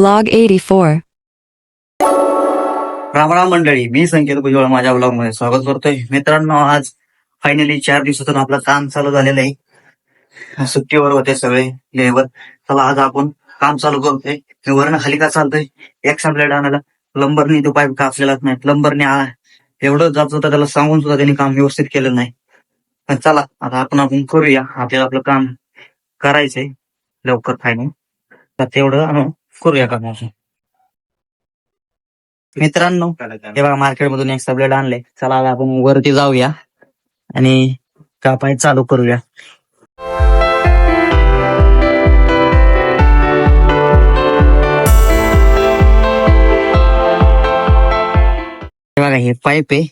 Vlog 84. Ram मंडळी मी संकेत भुजबळ माझ्या ब्लॉगमध्ये स्वागत करतोय. मित्रांनो आज फायनली चार दिवसातून आपलं काम चालू झालेलं आहे. सुट्टीवर होते सगळे लेबर. चला आज आपण काम चालू करतोय. वरण खाली का चालतोय. एक ब्लेड आणायला प्लंबरनी तो पाईप कापलेलाच नाही. प्लंबरने एवढं जात होतं त्याला सांगून सुद्धा त्यांनी काम व्यवस्थित केलं नाही. पण चला आता आपण आपण करूया. आपल्याला आपलं काम करायचंय. लवकर फायनल तर तेवढं आणू करूया का मित्रांनो तेव्हा मार्केटमधून मार्केट मधून एक सबलेट आणले चला आता आपण वरती जाऊया आणि कापाय चालू करूया. हे बघा हे पाईप आहे.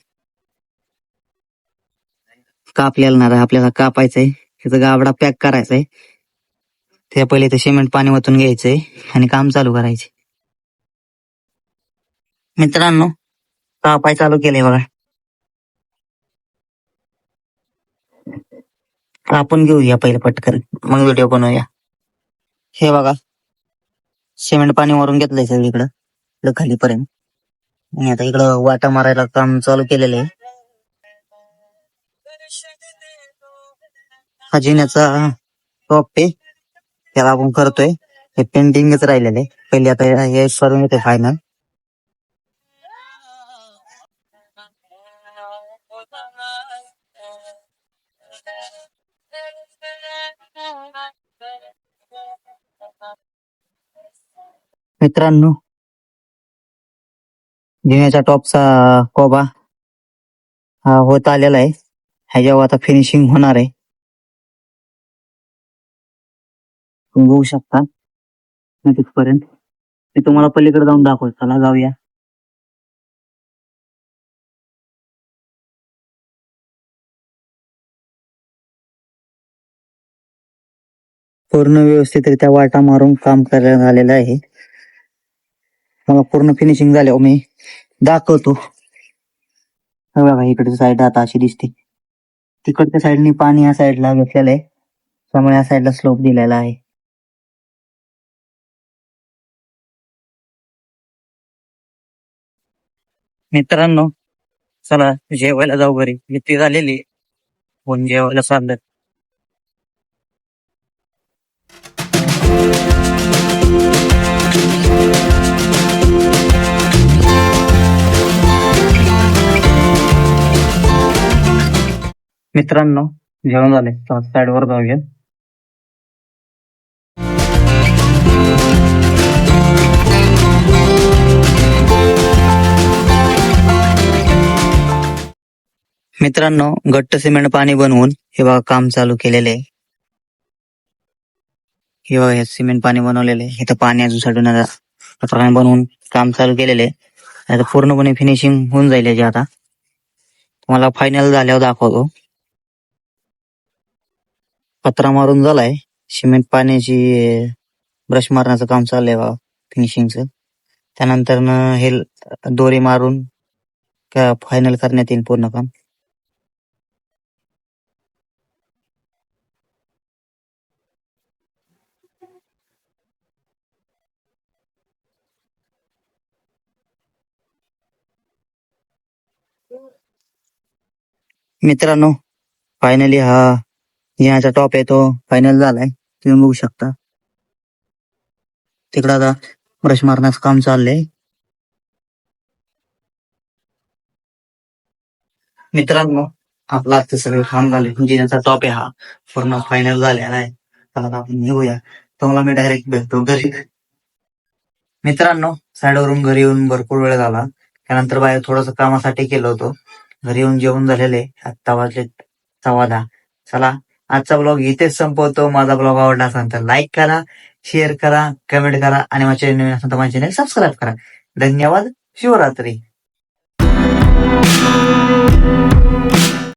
कापलेला ना आपल्याला कापायचंय. त्याचा गाबडा पॅक करायचाय. त्या पहिले ते सिमेंट पाणी ओतून घ्यायचंय आणि काम चालू करायचे. मित्रांनो कापाय चालू केले बघा. आपण घेऊया पहिले पटकन. मग व्हिडिओ बनवूया. हे बघा. सिमेंट पाणी वरून घेतलंय सगळीकडं. खालीपर्यंत. आणि आता इकडं वाटा मारायला काम चालू केलेलं आहे हा जिन्याचा टॉप आहे. त्याला आपण करतोय. हे पेंटिंगच राहिलेले पहिले आता हे करून येते फायनल मित्रांनो जिन्याच्या टॉपचा कोबा हा होत आलेला आहे. ह्याच्यावर आता फिनिशिंग होणार आहे. तुम्ही बघू शकता. मी तिथपर्यंत. मी तुम्हाला पलीकडे जाऊन दाखवतो. चला जाऊया. पूर्ण व्यवस्थितरित्या वाटा मारून काम करण्यात आलेलं आहे. मला पूर्ण फिनिशिंग झाल्यावर मी दाखवतो. बघा इकडची साईड आता अशी दिसते. तिकडच्या साईडनी पाणी या साईडला घेतलेलं आहे. त्यामुळे या साईडला स्लोप दिलेला आहे. मित्रांनो चला जेवायला जाऊ घरी. किती झालेली कोण जेवायला चाललं मित्रांनो जेवण झाले साईडवर जाऊया मित्रांनो घट्ट सिमेंट पाणी बनवून हे बघा काम चालू केलेले आहे. हे बघा हे सिमेंट पाणी बनवलेले आहे. इथं पाणी अजून साठून प्रमाणे बनवून काम चालू केलेले आहे. आता पूर्णपणे फिनिशिंग होऊन जाईल याची आता. तुम्हाला फायनल झाल्यावर दाखवतो. पत्रा मारून झालाय. सिमेंट पाण्याची ब्रश मारण्याचं काम चाललंय बा फिनिशिंगचं त्यानंतर हे दोरी मारून फायनल करण्यात येईल पूर्ण काम. मित्रांनो फायनली हा याचा टॉप आहे तो फायनल झालाय. तुम्ही बघू शकता. तिकडं आता ब्रश मारण्याचं काम चाललंय. मित्रांनो आपला आता सगळे काम झाले म्हणजे जिन्याचा टॉप आहे हा. पूर्ण फायनल झालेला आहे. आता आपण निघूया. तुम्हाला मी डायरेक्ट भेटतो घरी. मित्रांनो साईडवरून घरी येऊन भरपूर वेळ झाला. त्यानंतर बाहेर थोडस कामासाठी केलं होतं. घरी येऊन जेवण झालेले. आत्ता वाजले सव्वा दहा. चला आजचा ब्लॉग इथेच संपवतो. माझा ब्लॉग आवडला असेल तर लाईक करा शेअर करा कमेंट करा आणि माझ्या नवीन असेल तर माझ्या चॅनल सबस्क्राईब करा. धन्यवाद. शिवरात्री.